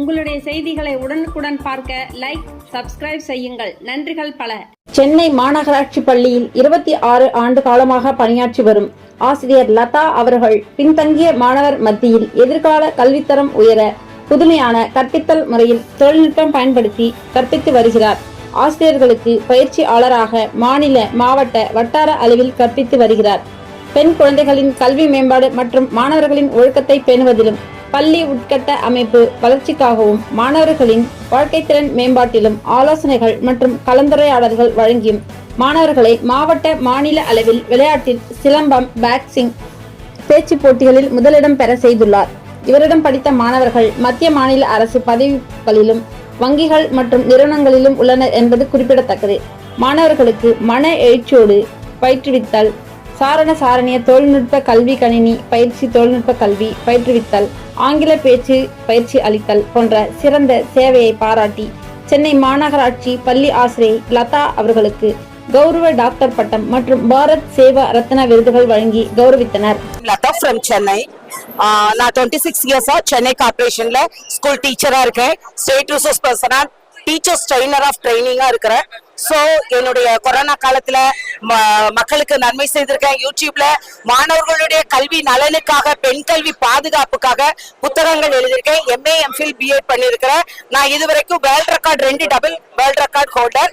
உங்களுடைய செய்திகளை உடனுக்குடன் பார்க்க லைக் சப்ஸ்கிரைப் செய்யுங்கள். நன்றிகள் பல. சென்னை மாநகராட்சி பள்ளியில் இருபத்தி ஆறு ஆண்டு காலமாக பணியாற்றி வரும் ஆசிரியர் லதா அவர்கள் பின்தங்கிய மாணவர் மத்தியில் எதிர்கால கல்வித்தரம் உயர புதுமையான கற்பித்தல் முறையில் தொழில்நுட்பம் பயன்படுத்தி கற்பித்து வருகிறார். ஆசிரியர்களுக்கு பயிற்சியாளராக மாநில மாவட்ட வட்டார அளவில் கற்பித்து வருகிறார். பெண் குழந்தைகளின் கல்வி மேம்பாடு மற்றும் மாணவர்களின் ஒழுக்கத்தை பேணுவதிலும் பள்ளி உட்கட்ட அமைப்பு வளர்ச்சிக்காகவும் மாணவர்களின் வாழ்க்கைத்திறன் மேம்பாட்டிலும் ஆலோசனைகள் மற்றும் கலந்துரையாடல்கள் வழங்கியும் மாணவர்களை மாவட்ட மாநில அளவில் விளையாட்டில் சிலம்பம் பேக்சிங் பேச்சு போட்டிகளில் முதலிடம் பெற செய்துள்ளார். இவரிடம் படித்த மாணவர்கள் மத்திய மாநில அரசு பதவிகளிலும் வங்கிகள் மற்றும் நிறுவனங்களிலும் உள்ளனர் என்பது குறிப்பிடத்தக்கது. மாணவர்களுக்கு மன எழுச்சியோடு பயிற்றுவித்தல் சாரண சாரணிய தொழில்நுட்ப கல்வி கணினி பயிற்சி தொழில்நுட்ப கல்வி பயிற்றுவித்தல் ஆங்கில பேச்சு பயிற்சி அளித்தல் போன்ற சிறந்த சேவையை பாராட்டி சென்னை மாநகராட்சி பள்ளி ஆசிரியை லதா அவர்களுக்கு கௌரவ டாக்டர் பட்டம் மற்றும் பாரத் சேவா ரத்னா விருதுகள் வழங்கி கௌரவித்தனர். லதா ஃப்ரம் சென்னை நான் டுவெண்ட்டி சிக்ஸ் இயர்ஸா சென்னை கார்பரேஷன்ல ஸ்கூல் டீச்சரா இருக்கேன். ஸ்டேட் ரிசோர்ஸ் பர்சனா டீச்சர்ஸ் ட்ரெயினர் ஆஃப் ட்ரைனிங்கா இருக்கிறேன். ஸோ என்னுடைய கொரோனா காலத்துல மக்களுக்கு நன்மை செய்திருக்கேன். யூடியூப்ல மாணவர்களுடைய கல்வி நலனுக்காக பெண் கல்வி பாதுகாப்புக்காக புத்தகங்கள் எழுதியிருக்கேன். எம்ஏ எம்ஃபில் பிஎட் பண்ணியிருக்கிறேன். நான் இதுவரைக்கும் வேர்ல்ட் ரெக்கார்ட் ரெண்டு டபுள் வேர்ல்ட் ரெக்கார்ட் ஹோல்டர்.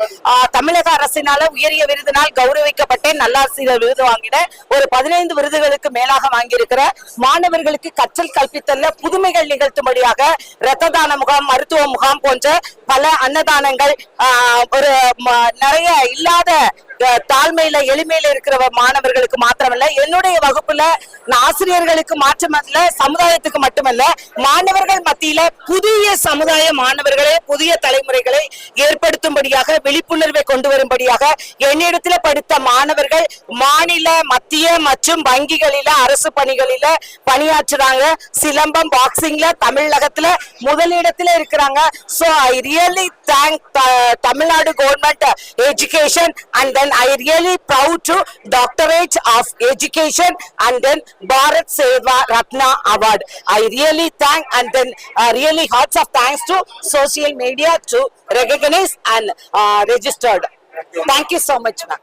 தமிழக அரசினால உயரிய விருதினால் கௌரவிக்கப்பட்டேன். நல்லாசிரியர் விருது வாங்கினேன். ஒரு பதினைந்து விருதுகளுக்கு மேலாக வாங்கியிருக்கிறேன். மாணவர்களுக்கு கற்றல் கற்பித்தல்ல புதுமைகள் நிகழ்த்தும்படியாக ரத்த தான முகாம் மருத்துவ முகாம் போன்ற பல அன்னதானங்கள் ஒரு நிறைய இல்லாத தாழ்மையில எளிமையில இருக்கிற மாணவர்களுக்கு மாத்திரமல்ல என்னுடைய வகுப்புல நான் ஆசிரியர்களுக்கு மாற்றமல்ல சமுதாயத்துக்கு மட்டுமல்ல மாணவர்கள் மத்தியில புதிய சமுதாய மாணவர்களே புதிய தலைமுறைகளை ஏற்படுத்தும்படியாக விழிப்புணர்வை கொண்டு வரும்படியாக என்னிடத்துல படித்த மாணவர்கள் மாநில மத்திய மற்றும் வங்கிகளில அரசு பணிகளில பணியாற்றுறாங்க. சிலம்பம் பாக்ஸிங்ல தமிழகத்துல முதலிடத்துல இருக்கிறாங்க. So I really thank Tamil Nadu government education and and I really proud to Doctorate of Education and then Bharat Seva Ratna Award. I really thank and then uh, really hearts of thanks to social media to recognize and uh, registered. Thank you so much, ma'am.